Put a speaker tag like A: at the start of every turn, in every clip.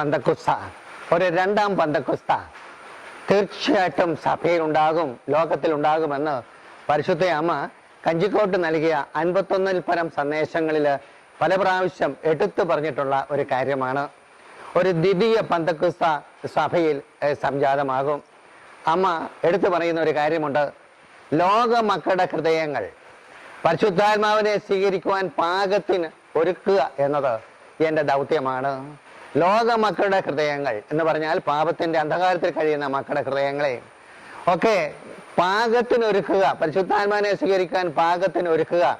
A: പന്തക്കുസ്ത. ഒരു രണ്ടാം പന്തക്കുസ്ത. തീർച്ചയായിട്ടും സഭയിലുണ്ടാകും ലോകത്തിലുണ്ടാകുമെന്ന് പരിശുദ്ധ അമ്മ കഞ്ചിക്കോട്ട് നൽകിയ അൻപത്തൊന്നിൽ പരം സന്ദേശങ്ങളിൽ പല പ്രാവശ്യം എടുത്തു പറഞ്ഞിട്ടുള്ള ഒരു കാര്യമാണ്. ഒരു ദ്വിതീയ പന്തക്കുസ്ത സഭയിൽ സംജാതമാകും. അമ്മ എടുത്തു പറയുന്ന ഒരു കാര്യമുണ്ട്. ലോക മക്കളുടെ ഹൃദയങ്ങൾ പരിശുദ്ധാത്മാവിനെ സ്വീകരിക്കുവാൻ പാകത്തിന് ഒരുക്കുക എന്നത് എന്റെ ദൗത്യമാണ്. ലോക മക്കളുടെ ഹൃദയങ്ങൾ എന്ന് പറഞ്ഞാൽ പാപത്തിന്റെ അന്ധകാരത്തിൽ കഴിയുന്ന മക്കളുടെ ഹൃദയങ്ങളെ. ഒക്കെ പാകത്തിന് ഒരുക്കുക പരിശുദ്ധാത്മാവിനെ സ്വീകരിക്കാൻ പാകത്തിന് ഒരുക്കുക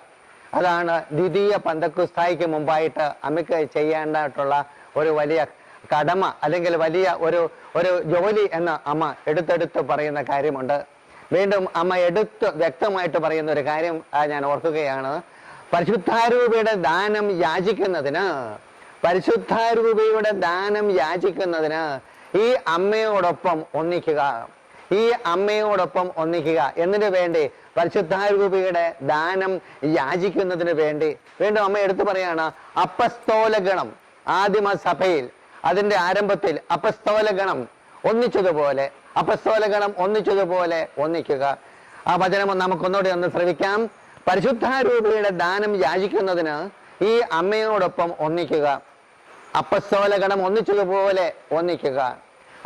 A: അതാണ് ദ്വിതീയ പന്തക്കുസ്തായിക്ക് മുമ്പായിട്ട് അമ്മയ്ക്ക് ചെയ്യേണ്ടതായിട്ടുള്ള ഒരു വലിയ കടമ അല്ലെങ്കിൽ വലിയ ഒരു ഒരു ജോലി എന്ന് അമ്മ എടുത്തെടുത്ത് പറയുന്ന കാര്യമുണ്ട്. വീണ്ടും അമ്മ എടുത്ത് വ്യക്തമായിട്ട് പറയുന്ന ഒരു കാര്യം ഞാൻ ഓർക്കുകയാണ്. പരിശുദ്ധാരൂപയുടെ ദാനം യാചിക്കുന്നതിന് പരിശുദ്ധാരൂപയുടെ ദാനം യാചിക്കുന്നതിന് ഈ അമ്മയോടൊപ്പം ഒന്നിക്കുക. ഈ അമ്മയോടൊപ്പം ഒന്നിക്കുക. എന്നിന് വേണ്ടി? പരിശുദ്ധാരൂപിയുടെ ദാനം യാചിക്കുന്നതിന് വേണ്ടി. വീണ്ടും അമ്മ എടുത്തു പറയാണ് അപ്പസ്തോലഗണം. ആദിമ സഭയിൽ അതിന്റെ ആരംഭത്തിൽ അപ്പസ്തോലഗണം ഒന്നിച്ചതുപോലെ അപ്പസ്തോലഗണം ഒന്നിച്ചതുപോലെ ഒന്നിക്കുക. ആ വചനം നമുക്കൊന്നുകൂടി ഒന്ന് ശ്രവിക്കാം. പരിശുദ്ധാരൂപിയുടെ ദാനം യാചിക്കുന്നതിന് ഈ അമ്മയോടൊപ്പം ഒന്നിക്കുക. അപ്പസ്തോലഗണം ഒന്നിച്ചതുപോലെ ഒന്നിക്കുക.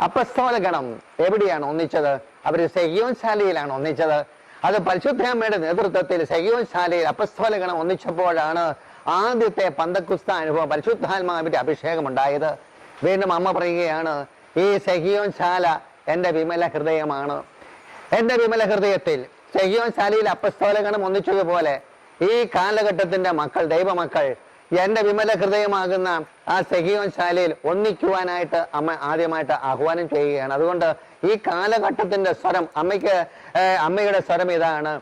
A: അപ്പസ്തോലഗണം എവിടെയാണ് ഒന്നിച്ചത്? അവർ സെഹിയോൻ ശാലയിലാണ് ഒന്നിച്ചത്. അത് പരിശുദ്ധമ്മയുടെ നേതൃത്വത്തിൽ സെഹിയോൻ ശാലയിൽ അപ്പസ്തോലഗണം ഒന്നിച്ചപ്പോഴാണ് ആദ്യത്തെ പന്തക്കുസ്ത അനുഭവം പരിശുദ്ധാത്മാവിന്റെ അഭിഷേകം ഉണ്ടായത് വീണ്ടും അമ്മ പറയുകയാണ് ഈ സെഹിയോൻ ശാല എന്റെ വിമല ഹൃദയമാണ്. എന്റെ വിമല ഹൃദയത്തിൽ സെഹിയോൻ ശാലയിൽ ഒന്നിച്ചതുപോലെ ഈ കാലഘട്ടത്തിന്റെ മക്കൾ ദൈവമക്കൾ എന്റെ വിമല ഹൃദയമാകുന്ന ആ സെഹിയോൻ ശാലയിൽ ഒന്നിക്കുവാനായിട്ട് അമ്മ ആദ്യമായിട്ട് ആഹ്വാനം ചെയ്യുകയാണ്. അതുകൊണ്ട് ഈ കാലഘട്ടത്തിന്റെ സ്വരം അമ്മയ്ക്ക് അമ്മയുടെ സ്വരം ഇതാണ്.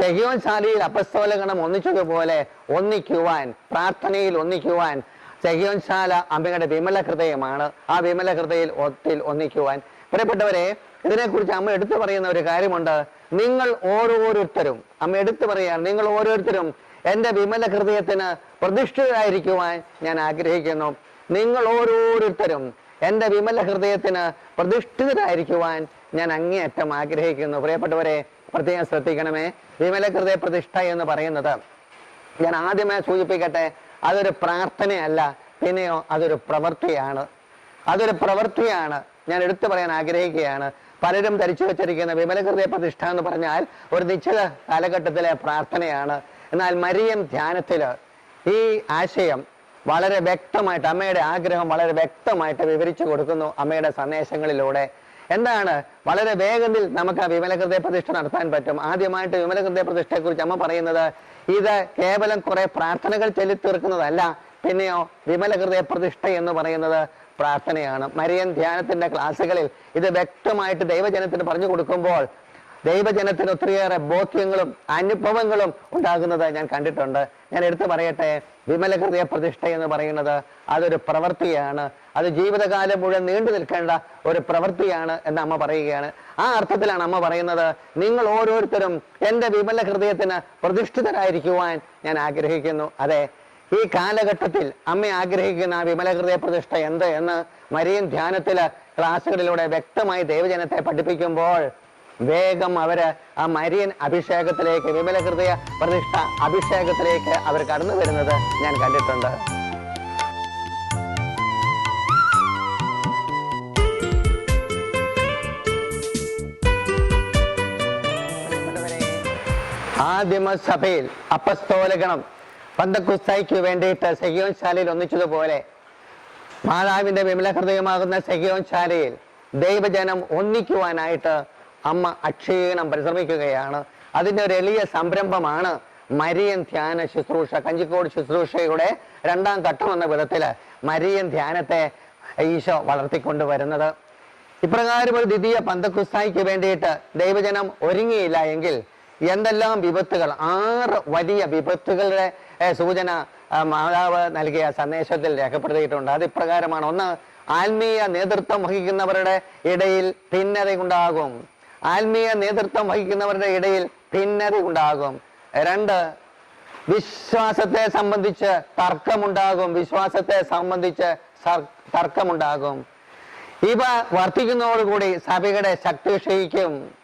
A: സെഹിയോൻ ശാലയിൽ അപസ്തോലഗണം ഒന്നിച്ചതുപോലെ ഒന്നിക്കുവാൻ പ്രാർത്ഥനയിൽ ഒന്നിക്കുവാൻ സെഹിയോൻ ശാല അമ്മയുടെ വിമല ഹൃദയമാണ്. ആ വിമല ഹൃദയിൽ ഒത്തിൽ ഒന്നിക്കുവാൻ. പ്രിയപ്പെട്ടവരെ ഇതിനെക്കുറിച്ച് അമ്മ എടുത്തു പറയുന്ന ഒരു കാര്യമുണ്ട്. നിങ്ങൾ ഓരോരുത്തരും അമ്മ എടുത്തു പറയാൻ നിങ്ങൾ ഓരോരുത്തരും എന്റെ വിമല ഹൃദയത്തിന് പ്രതിഷ്ഠിതരായിരിക്കുവാൻ ഞാൻ ആഗ്രഹിക്കുന്നു. നിങ്ങൾ ഓരോരുത്തരും എന്റെ വിമല ഹൃദയത്തിന് പ്രതിഷ്ഠിതരായിരിക്കുവാൻ ഞാൻ അങ്ങേയറ്റം ആഗ്രഹിക്കുന്നു. പ്രിയപ്പെട്ടവരെ പ്രത്യേകം ശ്രദ്ധിക്കണമേ. വിമല ഹൃദയ പ്രതിഷ്ഠ എന്ന് പറയുന്നത് ഞാൻ ആദ്യമായി സൂചിപ്പിക്കട്ടെ അതൊരു പ്രാർത്ഥനയല്ല പിന്നെയോ അതൊരു പ്രവൃത്തിയാണ്. അതൊരു പ്രവൃത്തിയാണ്. ഞാൻ എടുത്തു പറയാൻ ആഗ്രഹിക്കുകയാണ്. പലരും ധരിച്ചു വെച്ചിരിക്കുന്ന വിമല ഹൃദയ പ്രതിഷ്ഠ എന്ന് പറഞ്ഞാൽ ഒരു നിശ്ചിത കാലഘട്ടത്തിലെ പ്രാർത്ഥനയാണ്. എന്നാൽ മരിയം ധ്യാനത്തിൽ ഈ ആശയം വളരെ വ്യക്തമായിട്ട് അമ്മയുടെ ആഗ്രഹം വളരെ വ്യക്തമായിട്ട് വിവരിച്ചു കൊടുക്കുന്നു അമ്മയുടെ സന്ദേശങ്ങളിലൂടെ. എന്താണ്? വളരെ വേഗത്തിൽ നമുക്ക് ആ വിമല ഹൃദയ പ്രതിഷ്ഠ നടത്താൻ പറ്റും. ആദ്യമായിട്ട് വിമല ഹൃദയ പ്രതിഷ്ഠയെ കുറിച്ച് അമ്മ പറയുന്നത് ഇത് കേവലം കുറെ പ്രാർത്ഥനകൾ ചൊല്ലിത്തീർക്കുന്നതല്ല പിന്നെയോ വിമല ഹൃദയ പ്രതിഷ്ഠ എന്ന് പറയുന്നത് പ്രാർത്ഥനയാണ്. മരിയൻ ധ്യാനത്തിന്റെ ക്ലാസ്സുകളിൽ ഇത് വ്യക്തമായിട്ട് ദൈവജനത്തിന് പറഞ്ഞു കൊടുക്കുമ്പോൾ ദൈവജനത്തിന് ഒത്തിരിയേറെ ബോധ്യങ്ങളും അനുഭവങ്ങളും ഉണ്ടാകുന്നത് ഞാൻ കണ്ടിട്ടുണ്ട്. ഞാൻ എടുത്തു പറയട്ടെ വിമല ഹൃദയ പ്രതിഷ്ഠ എന്ന് പറയുന്നത് അതൊരു പ്രവൃത്തിയാണ്. അത് ജീവിതകാലം മുഴുവൻ നീണ്ടു നിൽക്കേണ്ട ഒരു പ്രവൃത്തിയാണ് എന്ന് അമ്മ പറയുകയാണ്. ആ അർത്ഥത്തിലാണ് അമ്മ പറയുന്നത് നിങ്ങൾ ഓരോരുത്തരും എന്റെ വിമല ഹൃദയത്തിന് പ്രതിഷ്ഠിതരായിരിക്കുവാൻ ഞാൻ ആഗ്രഹിക്കുന്നു. അതെ ഈ കാലഘട്ടത്തിൽ അമ്മ ആഗ്രഹിക്കുന്ന ആ വിമല ഹൃദയ പ്രതിഷ്ഠ എന്ത് എന്ന് മരിയൻ ധ്യാനത്തിൽ ക്ലാസ്സുകളിലൂടെ വ്യക്തമായി ദൈവജനത്തെ പഠിപ്പിക്കുമ്പോൾ വേഗം അവർ ആ മരിയൻ അഭിഷേകത്തിലേക്ക് വിമല ഹൃദയ പ്രതിഷ്ഠ അഭിഷേകത്തിലേക്ക് അവർ കടന്നു വരുന്നത് ഞാൻ കണ്ടിട്ടുണ്ട്. ആദിമ സഭയിൽ അപ്പസ്തോലഗണം പന്തക്കുസ്തായിക്ക് വേണ്ടിയിട്ട് സെഹിയോൻ ശാലയിൽ ഒന്നിച്ചതുപോലെ മാതാവിന്റെ വിമല ഹൃദയമാകുന്ന സെഹിയോൻ ശാലയിൽ ദൈവജനം ഒന്നിക്കുവാനായിട്ട് അമ്മ അക്ഷീണം പരിശ്രമിക്കുകയാണ്. അതിന്റെ ഒരു എളിയ സംരംഭമാണ് മരിയൻ ധ്യാന ശുശ്രൂഷ കഞ്ചിക്കോട് ശുശ്രൂഷയുടെ രണ്ടാം ഘട്ടം എന്ന വിധത്തിൽ മരിയൻ ധ്യാനത്തെ ഈശോ വളർത്തിക്കൊണ്ടുവരുന്നത്. ഇപ്രകാരം ഒരു ദ്വിതീയ പന്തക്കുസ്തായിക്ക് വേണ്ടിയിട്ട് ദൈവജനം ഒരുങ്ങിയില്ല എങ്കിൽ എന്തെല്ലാം വിപത്തുകൾ ആറ് വലിയ വിപത്തുകളുടെ സൂചന മാതാവ് നൽകിയ സന്ദേശത്തിൽ രേഖപ്പെടുത്തിയിട്ടുണ്ട്. അത് ഇപ്രകാരമാണ്. ഒന്ന് ആത്മീയ നേതൃത്വം വഹിക്കുന്നവരുടെ ഇടയിൽ ഭിന്നത ഉണ്ടാകും ആത്മീയ നേതൃത്വം വഹിക്കുന്നവരുടെ ഇടയിൽ ഭിന്നത ഉണ്ടാകും. രണ്ട് വിശ്വാസത്തെ സംബന്ധിച്ച് തർക്കമുണ്ടാകും. വിശ്വാസത്തെ സംബന്ധിച്ച് തർക്കമുണ്ടാകും. ഇവ വർദ്ധിക്കുന്നതോടുകൂടി സഭയുടെ ശക്തി ക്ഷയിക്കും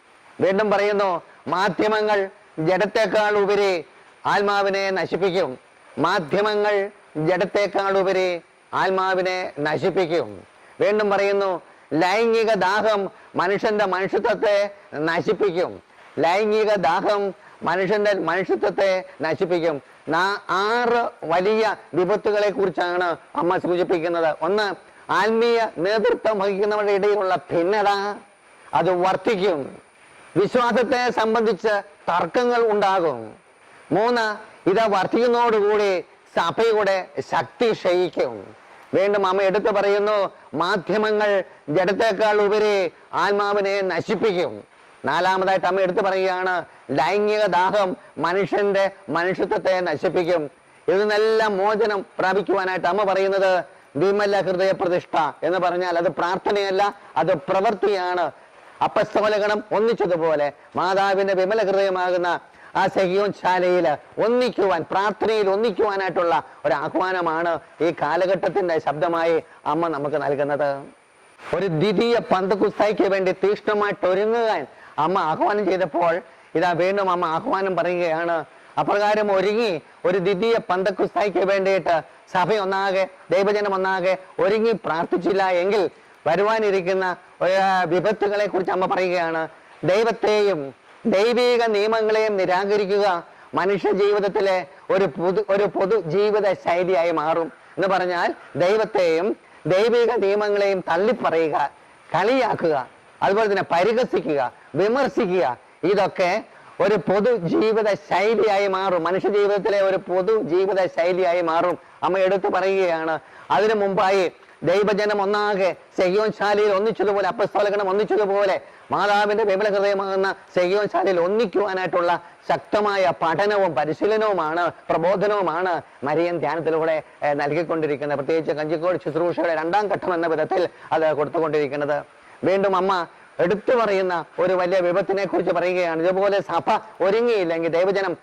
A: വീണ്ടും പറയുന്നു മാധ്യമങ്ങൾ ജഡത്തെക്കാൾ ഉപരി ആത്മാവിനെ നശിപ്പിക്കും. മാധ്യമങ്ങൾ ജഡത്തെക്കാൾ ഉപരി ആത്മാവിനെ നശിപ്പിക്കും. വീണ്ടും പറയുന്നു ലൈംഗിക ദാഹം മനുഷ്യന്റെ മനുഷ്യത്വത്തെ നശിപ്പിക്കും. ലൈംഗിക ദാഹം മനുഷ്യന്റെ മനുഷ്യത്വത്തെ നശിപ്പിക്കും. ആറ് വലിയ വിപത്തുകളെ കുറിച്ചാണ് അമ്മ സൂചിപ്പിക്കുന്നത്. ഒന്ന് ആത്മീയ നേതൃത്വം വഹിക്കുന്നവരുടെ ഇടയിലുള്ള ഭിന്നത അത് വർദ്ധിക്കും. വിശ്വാസത്തെ സംബന്ധിച്ച് തർക്കങ്ങൾ ഉണ്ടാകും. മൂന്ന് ഇത് വർദ്ധിക്കുന്നതോടുകൂടി സഭയുടെ ശക്തി ക്ഷയിക്കും. വീണ്ടും അമ്മ എടുത്തു പറയുന്നു മാധ്യമങ്ങൾ ജഡത്തേക്കാൾ ഉപരി ആത്മാവിനെ നശിപ്പിക്കും. നാലാമതായിട്ട് അമ്മ എടുത്തു പറയുകയാണ് ലൈംഗിക ദാഹം മനുഷ്യന്റെ മനുഷ്യത്വത്തെ നശിപ്പിക്കും. ഇതിൽ നിന്നെല്ലാം മോചനം പ്രാപിക്കുവാനായിട്ട് അമ്മ പറയുന്നത് വിമല ഹൃദയ പ്രതിഷ്ഠ എന്ന് പറഞ്ഞാൽ അത് പ്രാർത്ഥനയല്ല അത് പ്രവൃത്തിയാണ്. അപ്പസ്തോലഗണം ഒന്നിച്ചതുപോലെ മാതാവിന്റെ വിമല ഹൃദയമാകുന്ന ആ സെഹിയോൻ ശാലയിൽ ഒന്നിക്കുവാൻ പ്രാർത്ഥനയിൽ ഒന്നിക്കുവാനായിട്ടുള്ള ഒരു ആഹ്വാനമാണ് ഈ കാലഘട്ടത്തിന്റെ ശബ്ദമായി അമ്മ നമുക്ക് നൽകുന്നത്. ഒരു ദ്വിതീയ പന്തകുസ്തായിക്ക് വേണ്ടി തീക്ഷ്ണമായിട്ട് ഒരുങ്ങുവാൻ അമ്മ ആഹ്വാനം ചെയ്തപ്പോൾ ഇതാ വീണ്ടും അമ്മ ആഹ്വാനം പറയുകയാണ്. അപ്രകാരം ഒരുങ്ങി ഒരു ദ്വിതീയ പന്തക്കുസ്തായിക്ക് വേണ്ടിയിട്ട് സഭ ഒന്നാകെ ദൈവജനം ഒന്നാകെ ഒരുങ്ങി പ്രാർത്ഥിച്ചില്ല എങ്കിൽ വരുവാനിരിക്കുന്ന വിപത്തുകളെ കുറിച്ച് അമ്മ പറയുകയാണ്. ദൈവത്തെയും ദൈവിക നിയമങ്ങളെയും നിരാകരിക്കുക മനുഷ്യ ജീവിതത്തിലെ ഒരു പൊതു ഒരു പൊതു ജീവിത ശൈലിയായി മാറും. എന്ന് പറഞ്ഞാൽ ദൈവത്തെയും ദൈവിക നിയമങ്ങളെയും തള്ളിപ്പറയുക കളിയാക്കുക അതുപോലെ തന്നെ പരിഹസിക്കുക വിമർശിക്കുക ഇതൊക്കെ ഒരു പൊതു ജീവിത ശൈലിയായി മാറും. മനുഷ്യ ജീവിതത്തിലെ ഒരു പൊതു ജീവിത ശൈലിയായി മാറും. അമ്മ എടുത്തു പറയുകയാണ് അതിനു മുമ്പായി ദൈവജനം ഒന്നാകെ സെഹിയോൻ ശാലയിൽ ഒന്നിച്ചതുപോലെ അപ്പസ്തോലഗണം ഒന്നിച്ചതുപോലെ മാതാവിന്റെ വിമല ഹൃദയമാകുന്ന സെഹിയോൻ ശാലയിൽ ഒന്നിക്കുവാനായിട്ടുള്ള ശക്തമായ പഠനവും പരിശീലനവുമാണ് പ്രബോധനവുമാണ് മരിയൻ ധ്യാനത്തിലൂടെ നൽകിക്കൊണ്ടിരിക്കുന്നത്. പ്രത്യേകിച്ച് കഞ്ചിക്കോട് ശുശ്രൂഷയുടെ രണ്ടാം ഘട്ടം എന്ന വിധത്തിൽ അത് കൊടുത്തുകൊണ്ടിരിക്കുന്നത്. വീണ്ടും അമ്മ എടുത്തു പറയുന്ന ഒരു വലിയ വിപത്തിനെ കുറിച്ച് പറയുകയാണ്. ഇതുപോലെ സഭ ഒരുങ്ങിയില്ലെങ്കിൽ ദൈവജനം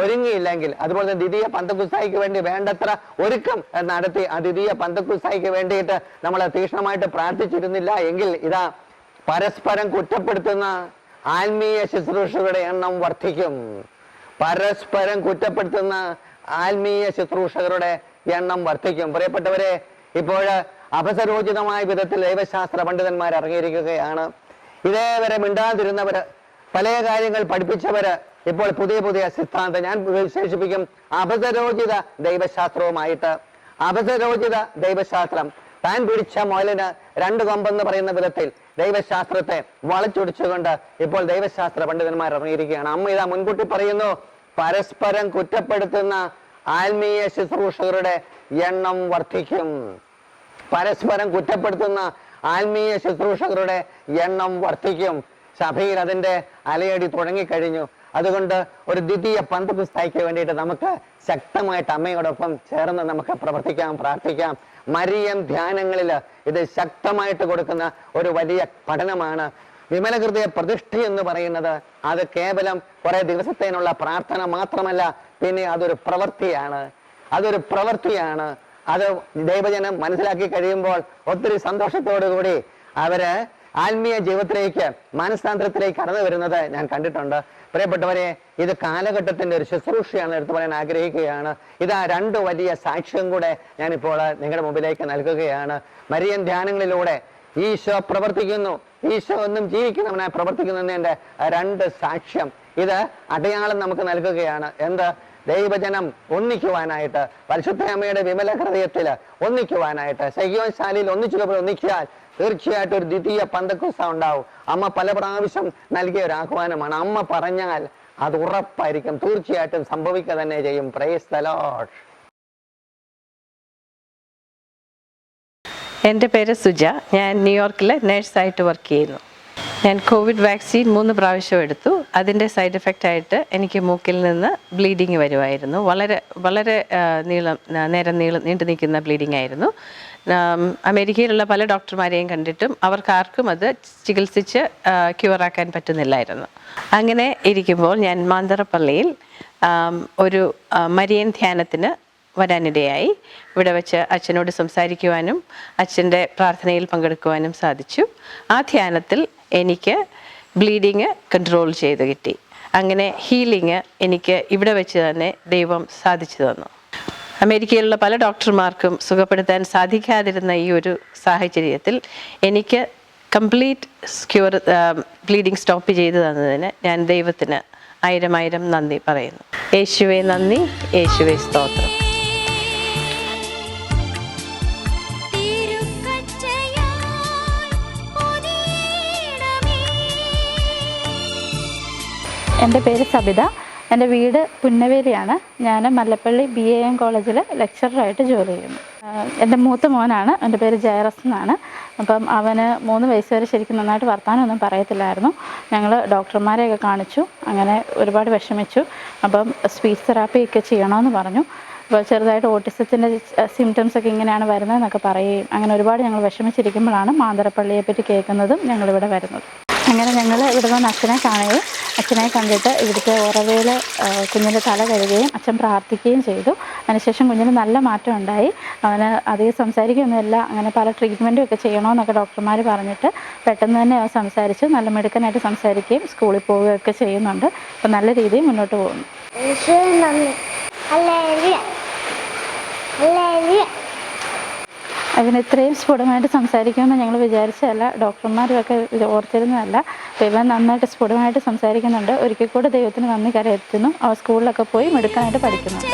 A: ഒരുങ്ങിയില്ലെങ്കിൽ അതുപോലെ തന്നെ ദ്വിതീയ പന്തക്കുസായിക്ക് വേണ്ടി വേണ്ടത്ര ഒരുക്കം നടത്തി ആ ദ്വിതീയ പന്തക്കുസായിക്ക് വേണ്ടിയിട്ട് നമ്മൾ തീക്ഷ്ണമായിട്ട് പ്രാർത്ഥിച്ചിരുന്നില്ല എങ്കിൽ ഇതാ പരസ്പരം കുറ്റപ്പെടുത്തുന്ന ആത്മീയ ശുശ്രൂഷകളുടെ എണ്ണം വർദ്ധിക്കും. പരസ്പരം കുറ്റപ്പെടുത്തുന്ന ആത്മീയ ശുശ്രൂഷകരുടെ എണ്ണം വർദ്ധിക്കും. പ്രിയപ്പെട്ടവരെ ഇപ്പോൾ അപസരോചിതമായ വിധത്തിൽ ദൈവശാസ്ത്ര പണ്ഡിതന്മാർ ഇറങ്ങിയിരിക്കുകയാണ്. ഇതേവരെ മിണ്ടാതിരുന്നവര് പല കാര്യങ്ങൾ പഠിപ്പിച്ചവര് ഇപ്പോൾ പുതിയ പുതിയ സിദ്ധാന്തം ഞാൻ വിശേഷിപ്പിക്കും അപസരോചിത ദൈവശാസ്ത്രവുമായിട്ട്. അപസരോചിത ദൈവശാസ്ത്രം. താൻ പിടിച്ച മുയലിന് രണ്ട് കൊമ്പെന്ന് പറയുന്ന വിധത്തിൽ ദൈവശാസ്ത്രത്തെ വളച്ചൊടിച്ചുകൊണ്ട് ഇപ്പോൾ ദൈവശാസ്ത്ര പണ്ഡിതന്മാർ ഇറങ്ങിയിരിക്കുകയാണ്. അമ്മ ഇതാ മുൻകൂട്ടി പറയുന്നു പരസ്പരം കുറ്റപ്പെടുത്തുന്ന ആത്മീയ ശുശ്രൂഷകരുടെ എണ്ണം വർദ്ധിക്കും. പരസ്പരം കുറ്റപ്പെടുത്തുന്ന ആത്മീയ ശുശ്രൂഷകരുടെ എണ്ണം വർദ്ധിക്കും. സഭയിൽ അതിന്റെ അലയടി തുടങ്ങിക്കഴിഞ്ഞു. അതുകൊണ്ട് ഒരു ദ്വിതീയ പന്തപുസ്തയ്ക്ക് വേണ്ടിയിട്ട് നമുക്ക് ശക്തമായിട്ട് അമ്മയോടൊപ്പം ചേർന്ന് നമുക്ക് പ്രവർത്തിക്കാം പ്രാർത്ഥിക്കാം. മരിയം ധ്യാനങ്ങളിൽ ഇത് ശക്തമായിട്ട് കൊടുക്കുന്ന ഒരു വലിയ പഠനമാണ്. വിമലകൃതിയെ പ്രതിഷ്ഠ എന്ന് പറയുന്നത് അത് കേവലം കുറെ ദിവസത്തേനുള്ള പ്രാർത്ഥന മാത്രമല്ല പിന്നെ അതൊരു പ്രവൃത്തിയാണ്. അതൊരു പ്രവൃത്തിയാണ്. അത് ദൈവജനം മനസ്സിലാക്കി കഴിയുമ്പോൾ ഒത്തിരി സന്തോഷത്തോടു കൂടി അവർ ആത്മീയ ജീവിതത്തിലേക്ക് മാനസാന്തരത്തിലേക്ക് കടന്നു വരുന്നത് ഞാൻ കണ്ടിട്ടുണ്ട്. പ്രിയപ്പെട്ടവരെ ഇത് കാലഘട്ടത്തിന്റെ ഒരു ശുശ്രൂഷയാണ് എടുത്തു പറയാൻ ആഗ്രഹിക്കുകയാണ്. ഇതാ രണ്ട് വലിയ സാക്ഷ്യം കൂടെ ഞാനിപ്പോൾ നിങ്ങളുടെ മുമ്പിലേക്ക് നൽകുകയാണ്. മരിയൻ ധ്യാനങ്ങളിലൂടെ ഈശോ പ്രവർത്തിക്കുന്നു. ഈശോ ഒന്നും ജീവിക്കുന്നവനായി പ്രവർത്തിക്കുന്നതിന്റെ രണ്ട് സാക്ഷ്യം. ഇത് അടയാളം നമുക്ക് നൽകുകയാണ്. എന്ത്? ദൈവജനം ഒന്നിക്കുവാനായിട്ട് പരിശുദ്ധ അമ്മയുടെ വിമല ഹൃദയത്തിൽ ഒന്നിക്കുവാനായിട്ട് സഹിയോൻ ശാലയിൽ ഒന്നിച്ചു ഒന്നിക്കാൻ തീർച്ചയായിട്ടും ഒരു ദ്വിതീയ പന്തക്കുസ ഉണ്ടാവും. അമ്മ പല പ്രാവശ്യം നൽകിയ ഒരു ആഹ്വാനമാണ്. അമ്മ പറഞ്ഞാൽ അത് ഉറപ്പായിരിക്കും. തീർച്ചയായിട്ടും സംഭവിക്കുക തന്നെ ചെയ്യും. പ്രൈസ്
B: എന്റെ പേര് സുജ. ഞാൻ ന്യൂയോർക്കിലെ നേഴ്സായിട്ട് വർക്ക് ചെയ്യുന്നു. ഞാൻ കോവിഡ് വാക്സിൻ മൂന്ന് പ്രാവശ്യം എടുത്തു. അതിന്റെ സൈഡ് എഫക്റ്റ് ആയിട്ട് എനിക്ക് മൂക്കിൽ നിന്ന് ബ്ലീഡിങ് വരുമായിരുന്നു. വളരെ വളരെ നീളം നേരം നീളം നീണ്ടു നിൽക്കുന്ന ബ്ലീഡിങ് ആയിരുന്നു. അമേരിക്കയിലുള്ള പല ഡോക്ടർമാരെയും കണ്ടിട്ടും അവർക്ക് ആർക്കും അത് ചികിത്സിച്ച് ക്യൂറാക്കാൻ പറ്റുന്നില്ലായിരുന്നു. അങ്ങനെ ഇരിക്കുമ്പോൾ ഞാൻ മാന്തറപ്പള്ളിയിൽ ഒരു മരിയൻ ധ്യാനത്തിന് വരാനിടയായി. ഇവിടെ വെച്ച് അച്ഛനോട് സംസാരിക്കുവാനും അച്ഛന്റെ പ്രാർത്ഥനയിൽ പങ്കെടുക്കുവാനും സാധിച്ചു. ആ ധ്യാനത്തിൽ എനിക്ക് ബ്ലീഡിങ് കൺട്രോൾ ചെയ്ത് കിട്ടി. അങ്ങനെ ഹീലിംഗ് എനിക്ക് ഇവിടെ വെച്ച് തന്നെ ദൈവം സാധിച്ചു തന്നു. അമേരിക്കയിലുള്ള പല ഡോക്ടർമാർക്കും സുഖപ്പെടുത്താൻ സാധിക്കാതിരുന്ന ഈ ഒരു സാഹചര്യത്തിൽ എനിക്ക് കംപ്ലീറ്റ് സ്ക്യൂർ ബ്ലീഡിങ് സ്റ്റോപ്പ് ചെയ്തു തന്നതിന് ഞാൻ ദൈവത്തിന് ആയിരം ആയിരം നന്ദി പറയുന്നു. യേശുവെ നന്ദി യേശുവെ സ്തോത്രം.
C: എന്റെ പേര് സബിത. എന്റെ വീട് പുന്നവേലിയാണ്. ഞാൻ മല്ലപ്പള്ളി ബി എ എം കോളേജിൽ ലെക്ചറായിട്ട് ജോലി ചെയ്യുന്നു. എന്റെ മൂത്ത മോനാണ്. എന്റെ പേര് ജയറസ് എന്നാണ്. അപ്പം അവന് മൂന്ന് വയസ്സ് വരെ ശരിക്കും നന്നായിട്ട് വർത്താനൊന്നും പറയത്തില്ലായിരുന്നു. ഞങ്ങൾ ഡോക്ടർമാരെയൊക്കെ കാണിച്ചു. അങ്ങനെ ഒരുപാട് വിഷമിച്ചു. അപ്പം സ്പീച്ച് തെറാപ്പി ഒക്കെ ചെയ്യണമെന്ന് പറഞ്ഞു. അപ്പോൾ ചെറുതായിട്ട് ഓട്ടിസത്തിന്റെ സിംറ്റംസ് ഒക്കെ ഇങ്ങനെയാണ് വരുന്നതെന്നൊക്കെ പറയുകയും അങ്ങനെ ഒരുപാട് ഞങ്ങൾ വിഷമിച്ചിരിക്കുമ്പോഴാണ് മാന്തരപ്പള്ളിയെപ്പറ്റി കേൾക്കുന്നതും ഞങ്ങളിവിടെ വരുന്നത്. അങ്ങനെ ഞങ്ങൾ ഇവിടെ നിന്ന് അച്ഛനെ കാണുകയും അച്ഛനെ കണ്ടിട്ട് ഇവിടുത്തെ ഉറവയിൽ കുഞ്ഞിന്റെ തല കഴുകുകയും അച്ഛൻ പ്രാർത്ഥിക്കുകയും ചെയ്തു. അതിനുശേഷം കുഞ്ഞിന് നല്ല മാറ്റം ഉണ്ടായി. അവന് അധികം സംസാരിക്കുകയൊന്നുമില്ല. അങ്ങനെ പല ട്രീറ്റ്മെന്റും ഒക്കെ ചെയ്യണമെന്നൊക്കെ ഡോക്ടർമാർ പറഞ്ഞിട്ട് പെട്ടെന്ന് തന്നെ അവൻ സംസാരിച്ചു. നല്ല മിടുക്കനായിട്ട് സംസാരിക്കുകയും സ്കൂളിൽ പോവുകയൊക്കെ ചെയ്യുന്നുണ്ട്. അപ്പം നല്ല രീതിയിൽ മുന്നോട്ട് പോകുന്നു.
D: ഹല്ലേലൂയ
C: ഇത്രയും സ്ഫുടമായിട്ട് സംസാരിക്കുമെന്ന് ഞങ്ങൾ വിചാരിച്ചതല്ല. ഡോക്ടർമാരുമൊക്കെ ഓർത്തിരുന്നതല്ല. അപ്പോൾ ഇവൻ നന്നായിട്ട് സ്ഫുടമായിട്ട് സംസാരിക്കുന്നുണ്ട്. ഒരിക്കൽ കൂടെ ദൈവത്തിന് നന്ദി കരയെത്തുന്നു. ആ സ്കൂളിലൊക്കെ പോയി മെടുക്കാനായിട്ട് പഠിക്കുന്നുണ്ട്